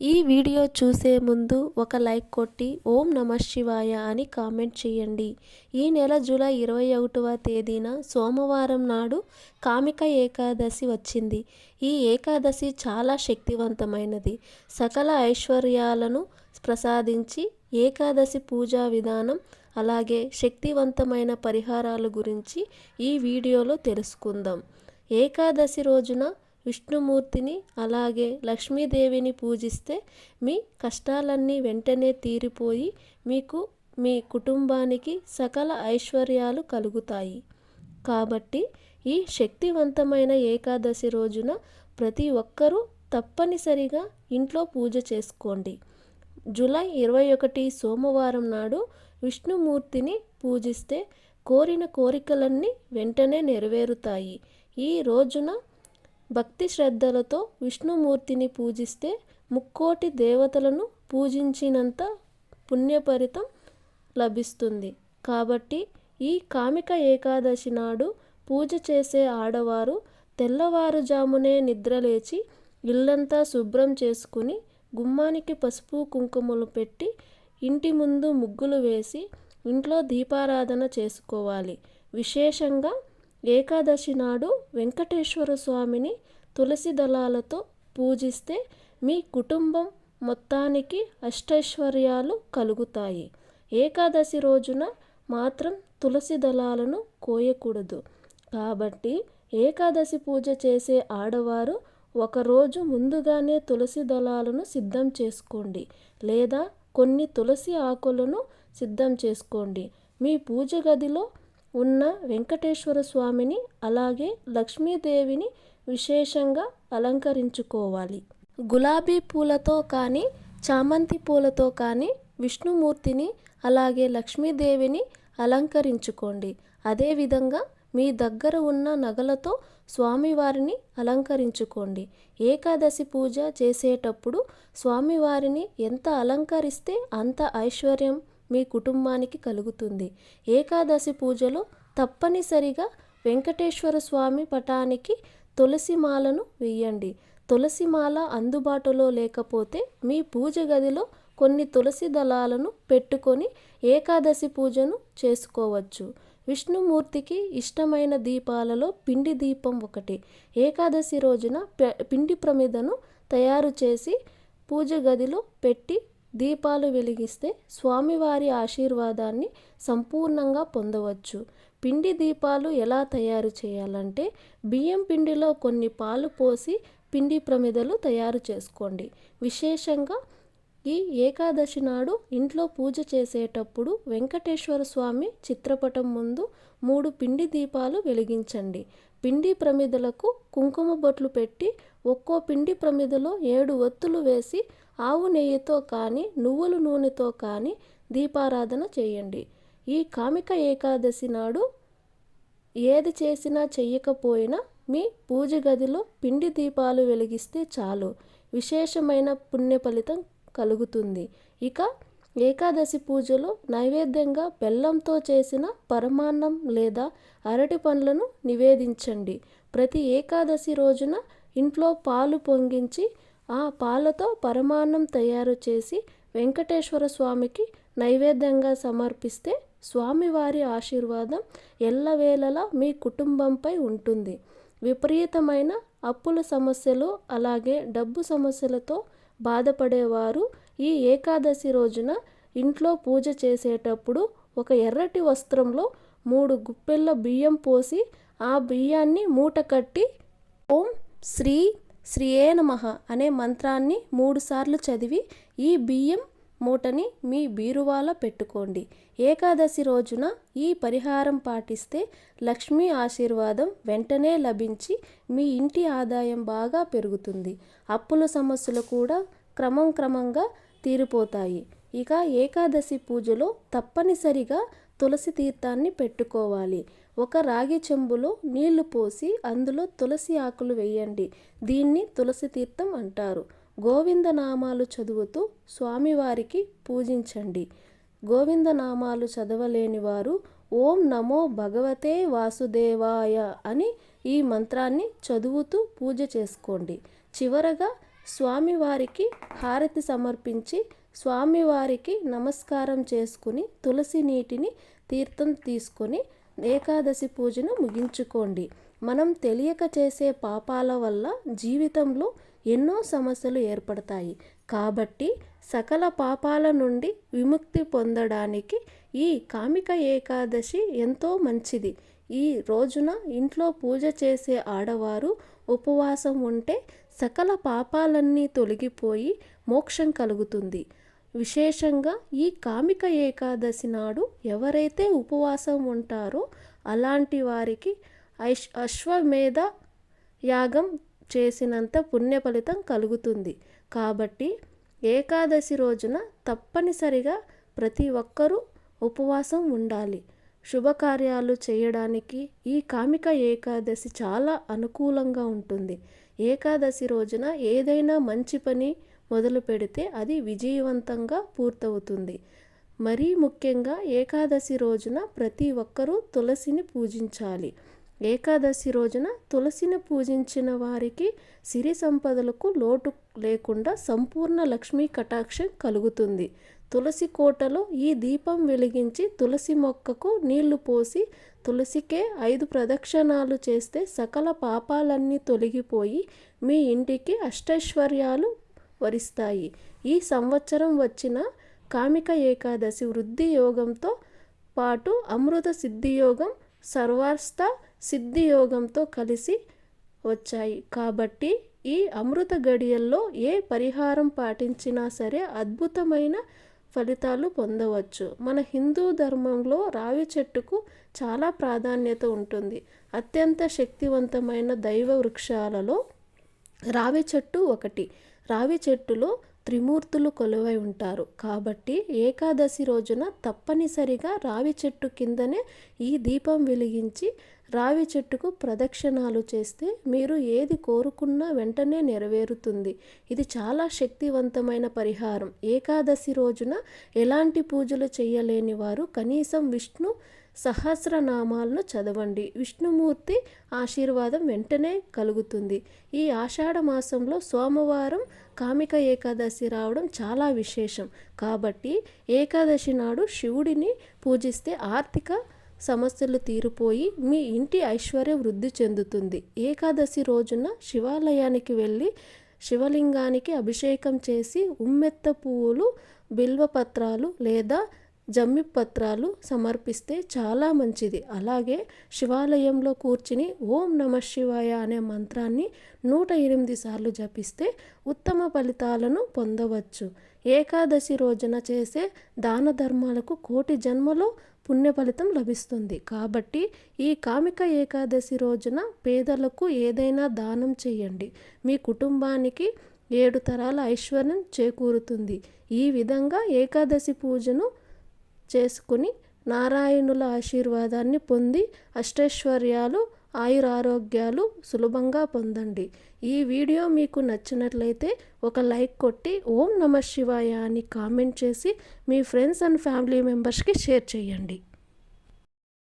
ఈ వీడియో చూసే ముందు ఒక లైక్ కొట్టి ఓం నమ శివాయ అని కామెంట్ చేయండి. ఈ నెల జూలై ఇరవై ఒకటవ తేదీన సోమవారం నాడు కామిక ఏకాదశి వచ్చింది. ఈ ఏకాదశి చాలా శక్తివంతమైనది. సకల ఐశ్వర్యాలను ప్రసాదించి ఏకాదశి పూజా విధానం అలాగే శక్తివంతమైన పరిహారాల గురించి ఈ వీడియోలో తెలుసుకుందాం. ఏకాదశి రోజున విష్ణుమూర్తిని అలాగే లక్ష్మీదేవిని పూజిస్తే మీ కష్టాలన్నీ వెంటనే తీరిపోయి మీకు మీ కుటుంబానికి సకల ఐశ్వర్యాలు కలుగుతాయి. కాబట్టి ఈ శక్తివంతమైన ఏకాదశి రోజున ప్రతి ఒక్కరూ తప్పనిసరిగా ఇంట్లో పూజ చేసుకోండి. జూలై ఇరవై ఒకటి సోమవారం నాడు విష్ణుమూర్తిని పూజిస్తే కోరిన కోరికలన్నీ వెంటనే నెరవేరుతాయి. ఈ రోజున భక్తి శ్రద్ధలతో విష్ణుమూర్తిని పూజిస్తే ముక్కోటి దేవతలను పూజించినంత పుణ్యపరితం లభిస్తుంది. కాబట్టి ఈ కామిక ఏకాదశి నాడు పూజ చేసే ఆడవారు తెల్లవారుజామునే నిద్రలేచి ఇల్లంతా శుభ్రం చేసుకుని గుమ్మానికి పసుపు కుంకుమలు పెట్టి ఇంటి ముందు ముగ్గులు వేసి ఇంట్లో దీపారాధన చేసుకోవాలి. విశేషంగా ఏకాదశి నాడు వెంకటేశ్వర స్వామిని తులసి దళాలతో పూజిస్తే మీ కుటుంబం మొత్తానికి అష్టైశ్వర్యాలు కలుగుతాయి. ఏకాదశి రోజున మాత్రం తులసి దళాలను కోయకూడదు. కాబట్టి ఏకాదశి పూజ చేసే ఆడవారు ఒకరోజు ముందుగానే తులసి దళాలను సిద్ధం చేసుకోండి. లేదా కొన్ని తులసి ఆకులను సిద్ధం చేసుకోండి. మీ పూజ గదిలో ఉన్న వెంకటేశ్వర స్వామిని అలాగే లక్ష్మీదేవిని విశేషంగా అలంకరించుకోవాలి. గులాబీ పూలతో కానీ చామంతి పూలతో కానీ విష్ణుమూర్తిని అలాగే లక్ష్మీదేవిని అలంకరించుకోండి. అదేవిధంగా మీ దగ్గర ఉన్న నగలతో స్వామివారిని అలంకరించుకోండి. ఏకాదశి పూజ చేసేటప్పుడు స్వామివారిని ఎంత అలంకరిస్తే అంత ఐశ్వర్యం మీ కుటుంబానికి కలుగుతుంది. ఏకాదశి పూజలో తప్పనిసరిగా వెంకటేశ్వర స్వామి పటానికి తులసి మాలను వేయండి. తులసి మాల అందుబాటులో లేకపోతే మీ పూజ గదిలో కొన్ని తులసి దళాలను పెట్టుకొని ఏకాదశి పూజను చేసుకోవచ్చు. విష్ణుమూర్తికి ఇష్టమైన దీపాలలో పిండి దీపం ఒకటి. ఏకాదశి రోజున పిండి ప్రమిదను తయారు చేసి పూజ గదిలో పెట్టి దీపాలు వెలిగిస్తే స్వామివారి ఆశీర్వాదాన్ని సంపూర్ణంగా పొందవచ్చు. పిండి దీపాలు ఎలా తయారు చేయాలంటే బియ్యం పిండిలో కొన్ని పాలు పోసి పిండి ప్రమిదలు తయారు చేసుకోండి. విశేషంగా ఈ ఏకాదశి నాడు ఇంట్లో పూజ చేసేటప్పుడు వెంకటేశ్వర స్వామి చిత్రపటం ముందు మూడు పిండి దీపాలు వెలిగించండి. పిండి ప్రమిదలకు కుంకుమ బొట్లు పెట్టి ఒక్కో పిండి ప్రమిదలో ఏడు ఒత్తులు వేసి ఆవు నెయ్యితో కానీ నువ్వుల నూనెతో కానీ దీపారాధన చేయండి. ఈ కామిక ఏకాదశి నాడు ఏది చేసినా చెయ్యకపోయినా మీ పూజ గదిలో పిండి దీపాలు వెలిగిస్తే చాలు. విశేషమైన పుణ్య ఫలితం కలుగుతుంది. ఇక ఏకాదశి పూజలో నైవేద్యంగా బెల్లంతో చేసిన పరమాన్నం లేదా అరటి పండ్లను నివేదించండి. ప్రతి ఏకాదశి రోజున ఇంట్లో పాలు పొంగించి ఆ పాలతో పరమాన్నం తయారు చేసి వెంకటేశ్వర స్వామికి నైవేద్యంగా సమర్పిస్తే స్వామివారి ఆశీర్వాదం ఎల్లవేళలా మీ కుటుంబంపై ఉంటుంది. విపరీతమైన అప్పుల సమస్యలు అలాగే డబ్బు సమస్యలతో బాధపడేవారు ఈ ఏకాదశి రోజున ఇంట్లో పూజ చేసేటప్పుడు ఒక ఎర్రటి వస్త్రంలో మూడు గుప్పెళ్ళ బియ్యం పోసి ఆ బియ్యాన్ని మూట కట్టి ఓం శ్రీ శ్రీయే నమ అనే మంత్రాన్ని మూడుసార్లు చదివి ఈ బియ్యం మూటని మీ బీరువాలో పెట్టుకోండి. ఏకాదశి రోజున ఈ పరిహారం పాటిస్తే లక్ష్మీ ఆశీర్వాదం వెంటనే లభించి మీ ఇంటి ఆదాయం బాగా పెరుగుతుంది. అప్పుల సమస్యలు కూడా క్రమం క్రమంగా తీరిపోతాయి. ఇక ఏకాదశి పూజలో తప్పనిసరిగా తులసి తీర్థాన్ని పెట్టుకోవాలి. ఒక రాగి చెంబులో నీళ్ళు పోసి అందులో తులసి ఆకులు వేయండి. దీన్ని తులసి తీర్థం అంటారు. గోవిందనామాలు చదువుతూ స్వామివారికి పూజించండి. గోవిందనామాలు చదవలేని వారు ఓం నమో భగవతే వాసుదేవాయ అని ఈ మంత్రాన్ని చదువుతూ పూజ చేసుకోండి. చివరగా స్వామివారికి హారతి సమర్పించి స్వామివారికి నమస్కారం చేసుకుని తులసి నీటిని తీర్థం తీసుకొని ఏకాదశి పూజను ముగించుకోండి. మనం తెలియక చేసే పాపాల వల్ల జీవితంలో ఎన్నో సమస్యలు ఏర్పడతాయి. కాబట్టి సకల పాపాల నుండి విముక్తి పొందడానికి ఈ కామిక ఏకాదశి ఎంతో మంచిది. ఈ రోజున ఇంట్లో పూజ చేసే ఆడవారు ఉపవాసం ఉంటే సకల పాపాలన్నీ తొలగిపోయి మోక్షం కలుగుతుంది. విశేషంగా ఈ కామిక ఏకాదశి నాడు ఎవరైతే ఉపవాసం ఉంటారో అలాంటి వారికి ఐష్ అశ్వమేధ యాగం చేసినంత పుణ్య ఫలితం కలుగుతుంది. కాబట్టి ఏకాదశి రోజున తప్పనిసరిగా ప్రతి ఒక్కరూ ఉపవాసం ఉండాలి. శుభకార్యాలు చేయడానికి ఈ కామిక ఏకాదశి చాలా అనుకూలంగా ఉంటుంది. ఏకాదశి రోజున ఏదైనా మంచి పని మొదలు పెడితే అది విజయవంతంగా పూర్తవుతుంది. మరీ ముఖ్యంగా ఏకాదశి రోజున ప్రతి ఒక్కరూ తులసిని పూజించాలి. ఏకాదశి రోజున తులసిని పూజించిన వారికి సిరి సంపదలకు లోటు లేకుండా సంపూర్ణ లక్ష్మీ కటాక్షం కలుగుతుంది. తులసి కోటలో ఈ దీపం వెలిగించి తులసి మొక్కకు నీళ్ళు పోసి తులసికే ఐదు ప్రదక్షిణాలు చేస్తే సకల పాపాలన్నీ తొలగిపోయి మీ ఇంటికి అష్టైశ్వర్యాలు వరిస్తాయి. ఈ సంవత్సరం వచ్చిన కామిక ఏకాదశి వృద్ధి యోగంతో పాటు అమృత సిద్ధియోగం సర్వార్స్త సిద్ధియోగంతో కలిసి వచ్చాయి. కాబట్టి ఈ అమృత గడియల్లో ఏ పరిహారం పాటించినా సరే అద్భుతమైన ఫలితాలు పొందవచ్చు. మన హిందూ ధర్మంలో రావి చెట్టుకు చాలా ప్రాధాన్యత ఉంటుంది. అత్యంత శక్తివంతమైన దైవ వృక్షాలలో రావి చెట్టు ఒకటి. రావి చెట్టులో త్రిమూర్తులు కొలువై ఉంటారు. కాబట్టి ఏకాదశి రోజున తప్పనిసరిగా రావి చెట్టు కిందనే ఈ దీపం వెలిగించి రావి చెట్టుకు ప్రదక్షిణాలు చేస్తే మీరు ఏది కోరుకున్నా వెంటనే నెరవేరుతుంది. ఇది చాలా శక్తివంతమైన పరిహారం. ఏకాదశి రోజున ఎలాంటి పూజలు చేయలేని వారు కనీసం విష్ణు సహస్రనామాలను చదవండి. విష్ణుమూర్తి ఆశీర్వాదం వెంటనే కలుగుతుంది. ఈ ఆషాఢ మాసంలో సోమవారం కామిక ఏకాదశి రావడం చాలా విశేషం. కాబట్టి ఏకాదశి నాడు శివుడిని పూజిస్తే ఆర్థిక సమస్యలు తీరిపోయి మీ ఇంటి ఐశ్వర్యం వృద్ధి చెందుతుంది. ఏకాదశి రోజున శివాలయానికి వెళ్ళి శివలింగానికి అభిషేకం చేసి ఉమ్మెత్త పువ్వులు బిల్వపత్రాలు లేదా జమ్మి పత్రాలు సమర్పిస్తే చాలా మంచిది. అలాగే శివాలయంలో కూర్చుని ఓం నమ శివాయ అనే మంత్రాన్ని నూట ఎనిమిది సార్లు జపిస్తే ఉత్తమ ఫలితాలను పొందవచ్చు. ఏకాదశి రోజున చేసే దాన ధర్మాలకు కోటి జన్మలో పుణ్య ఫలితం లభిస్తుంది. కాబట్టి ఈ కామిక ఏకాదశి రోజున పేదలకు ఏదైనా దానం చేయండి. మీ కుటుంబానికి ఏడు తరాల ఐశ్వర్యం చేకూరుతుంది. ఈ విధంగా ఏకాదశి పూజను చేసుకుని నారాయణుల ఆశీర్వాదాన్ని పొంది అష్టైశ్వర్యాలు ఆయురారోగ్యాలు సులభంగా పొందండి. ఈ వీడియో మీకు నచ్చినట్లయితే ఒక లైక్ కొట్టి ఓం నమ శివాయ అని కామెంట్ చేసి మీ ఫ్రెండ్స్ అండ్ ఫ్యామిలీ మెంబర్స్కి షేర్ చేయండి.